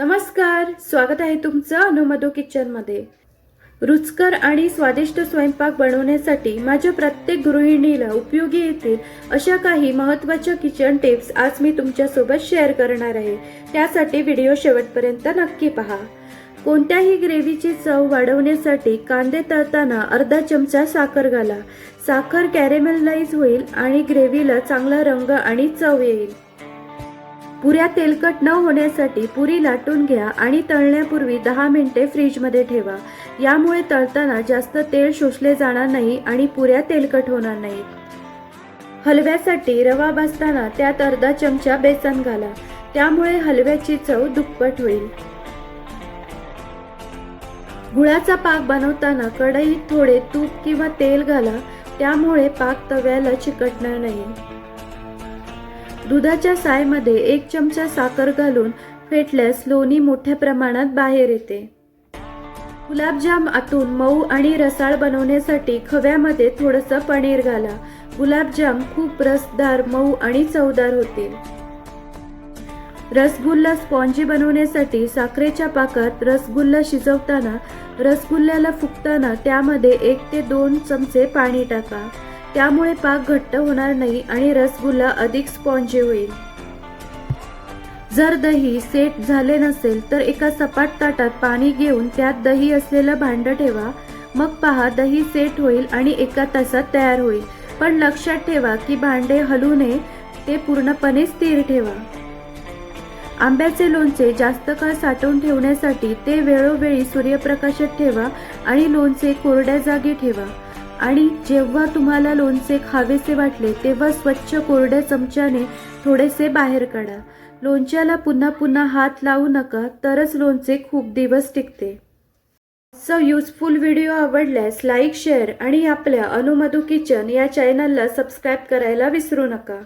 नमस्कार स्वागत आहे तुमचं अनुमधो किचनमध्ये. रुचकर आणि स्वादिष्ट स्वयंपाक बनवण्यासाठी माझ्या प्रत्येक गृहिणीला उपयोगी येतील अशा काही महत्त्वाच्या किचन टिप्स आज मी तुमच्यासोबत शेअर करणार आहे. त्यासाठी व्हिडिओ शेवटपर्यंत नक्की पहा. कोणत्याही ग्रेव्हीची चव वाढवण्यासाठी कांदे तळताना अर्धा चमचा साखर घाला. साखर कॅरेमेलाइज होईल आणि ग्रेव्हीला चांगला रंग आणि चव येईल. पुऱ्या तेलकट न होण्यासाठी पुरी लाटून घ्या आणि तळण्यापूर्वी दहा मिनिटे फ्रीजमध्ये ठेवा. यामुळे तळताना जास्त तेल शोषले जाणार नाही आणि पुऱ्या तेलकट होणार नाहीत. हलव्यासाठी रवा भाजताना त्यात अर्धा चमचा बेसन घाला. त्यामुळे हलव्याची चव दुप्पट होईल. गुळाचा पाक बनवताना कढईत थोडे तूप किंवा तेल घाला. त्यामुळे पाक तव्याला चिकटणार नाही. दुधाच्या सायमध्ये एक चमचा साखर घालून फेटल्यास लोणी मोठ्या प्रमाणात बाहेर येते. गुलाबजाम आतून मऊ आणि रसाळ बनवण्यासाठी खव्यामध्ये थोडंसं पनीर घाला. गुलाबजाम खूप रसदार मऊ आणि चवदार होतील रसगुल्ला स्पॉन्जी बनवण्यासाठी साखरेच्या पाकात रसगुल्ला शिजवताना रसगुल्ल्याला फुकताना त्यामध्ये एक ते दोन चमचे पाणी टाका. त्यामुळे पाक घट्ट होणार नाही आणि रसगुल्ला अधिक स्पॉन्जी होईल. जर दही सेट झाले नसेल तर एका सपाट ताटात पाणी घेऊन त्यात दही असलेलं भांडं ठेवा. मग पहा दही सेट होईल आणि एका तासात तयार होईल. पण लक्षात ठेवा की भांडे हलू नये ते पूर्णपणे स्थिर ठेवा. आंब्याचे लोणचे जास्त काळ साठवून ठेवण्यासाठी ते वेळोवेळी सूर्यप्रकाशात ठेवा आणि लोणचे कोरड्या जागी ठेवा. आणि जेव्हा तुम्हाला लोणचे खावेसे वाटले तेव्हा स्वच्छ कोरड्या चमच्याने थोडेसे बाहेर काढा. लोणच्याला पुन्हा पुन्हा हात लावू नका तरच लोणचे खूप दिवस टिकते. सो युजफुल व्हिडिओ आवडल्यास लाईक शेअर आणि आपल्या अनुमधू किचन या चॅनलला सबस्क्राईब करायला विसरू नका.